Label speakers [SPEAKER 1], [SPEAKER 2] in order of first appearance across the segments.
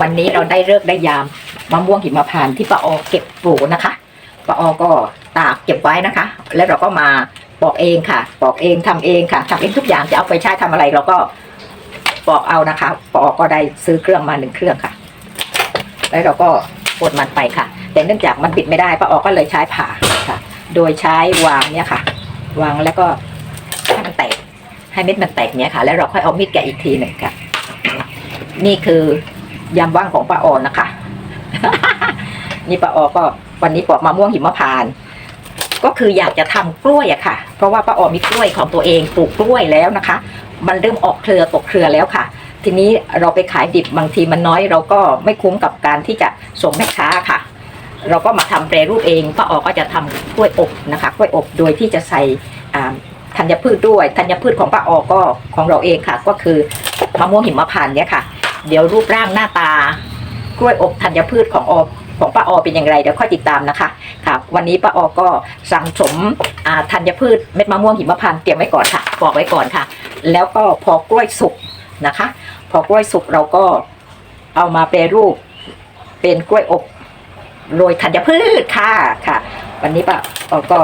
[SPEAKER 1] วันนี้เราได้เลิกได้ยามมะม่วงหิมพานต์ที่ป้าออเก็บปลูกนะคะป้าออก็ตากเก็บไว้นะคะ แล้วเราก็มาปอกเองค่ะ ปอกเองทำเองค่ะทำเองทุกอย่างจะเอาไปใช้ทำอะไร เราก็ปอกเอานะคะป้าออก็ได้ซื้อเครื่องมาหนึ่งเครื่องค่ะ แล้วเราก็กดมันไปค่ะ แต่เนื่องจากมันปิดไม่ได้ป้าออก็เลยใช้ผ่าค่ะ โดยใช้วางเนี่ยค่ะ วางแล้วก็ให้มันแตกให้เม็ดมันแตกเนี่ยค่ะ แล้วเราค่อยเอามีดแกะอีกทีหนึ่งค่ะ นี่คือ ยำว่างของป้าออนนะคะ นี่ป้าออก็วันนี้ปอกมะม่วงหิมพานต์ก็คืออยากจะทำกล้วยอะค่ะ เพราะว่าป้าออมีกล้วยของตัวเองปลูกกล้วยแล้วนะคะ มันเริ่มออกเครือตกเครือแล้วค่ะ ทีนี้เราไปขายดิบบางทีมันน้อย เราก็ไม่คุ้มกับการที่จะส่งแม่ค้าค่ะ เราก็มาทำแปรรูปเองป้าออก็จะทำกล้วยอบนะคะกล้วยอบโดยที่จะใส่ธัญพืชด้วยธัญพืชของป้าออก็ของเราเองค่ะ ก็คือมะม่วงหิมพานต์เนี่ยค่ะ เดี๋ยวรูปร่างหน้าตากล้วยอบธัญพืชของอของป้าออเป็นอย่างไรเดี๋ยวค่อยติดตามนะคะค่ะวันนี้ป้าออก็สั่งสมอ่าธัญพืชเม็ดมะม่วงหิมพานต์เตรียมไว้ก่อนค่ะปอกไว้ก่อนค่ะ แล้วก็พอกล้วยสุกนะคะ พอกล้วยสุกเราก็เอามาแปรรูปเป็นกล้วยอบโรยธัญพืชค่ะค่ะ วันนี้ป้าออก็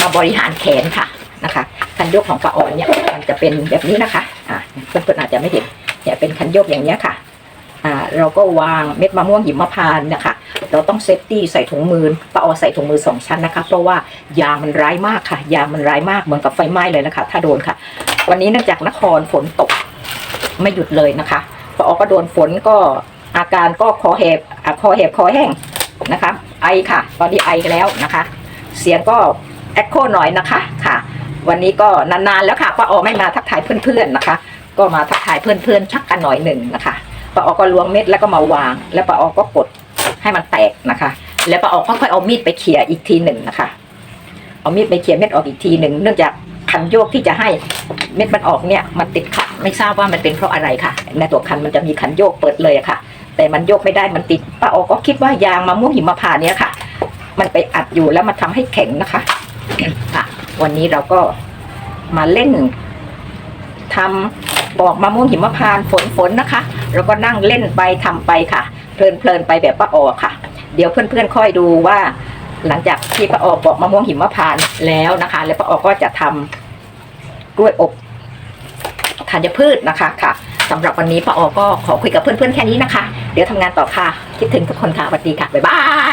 [SPEAKER 1] มาบริหารแขนค่ะนะคะคันยกของป้าออเนี่ยมันจะเป็นแบบนี้นะคะอ่าเพื่อนๆอาจจะไม่เห็น เนี่ยเป็นคันโยกอย่างเนี้ยค่ะอ่าเราก็วางเม็ดมะม่วงหิมพานต์นะคะ เราต้องเซฟตี้ใส่ถุงมือป้าออใส่ถุงมือสองชั้นนะคะ เพราะว่ายางมันร้ายมากค่ะ ยางมันร้ายมากเหมือนกับไฟไหม้เลยนะคะ ถ้าโดนค่ะ วันนี้เนื่องจากนครฝนตกไม่หยุดเลยนะคะป้าออก็โดนฝนก็อาการก็คอแหบคอแหบคอแห้งนะคะ ไอค่ะ ตอนนี้ไอแล้วนะคะ เสียงก็แอคโคหน่อยนะคะค่ะ วันนี้ก็นานๆแล้วค่ะป้าออไม่มาทักทายเพื่อนๆนะคะ ก็มาทักทายเพื่อนๆชักกันหน่อยหนึ่งนะคะป้าออก็ล้วงเม็ดแล้วก็มาวาง แล้วป้าออก็กดให้มันแตกนะคะ แล้วป้าออก็ค่อยเอามีดไปเขี่ยอีกทีหนึ่งนะคะ เอามีดไปเขี่ยเม็ดออกอีกทีหนึ่งเนื่องจากคันโยกที่จะให้เม็ดมันออกเนี่ยมันติดขัดไม่ทราบว่ามันเป็นเพราะอะไรค่ะ ในตัวคันมันจะมีคันโยกเปิดเลยะค่ะ แต่มันโยกไม่ได้มันติดป้าออก็คิดว่ายางมะม่วงหิมพานเนี่ยค่ะ มันไปอัดอยู่แล้วมันทำให้แข็งนะคะค่ะ วันนี้เราก็มาเล่นทำบอกมะม่วงหิมพานต์ฝนฝนนะคะ แล้วก็นั่งเล่นไปทำไปค่ะ เพลินเพลินไปแบบป้าออค่ะ เดี๋ยวเพื่อนๆค่อยดูว่า หลังจากที่ป้าออบอกมะม่วงหิมพานต์แล้วนะคะ แล้วป้าออก็จะทำกล้วยอบธัญพืชนะคะค่ะสำหรับวันนี้ป้าออก็ขอคุยกับเพื่อนๆแค่นี้นะคะ เดี๋ยวทำงานต่อค่ะ คิดถึงทุกคนค่ะสวัสดีค่ะ บ๊ายบาย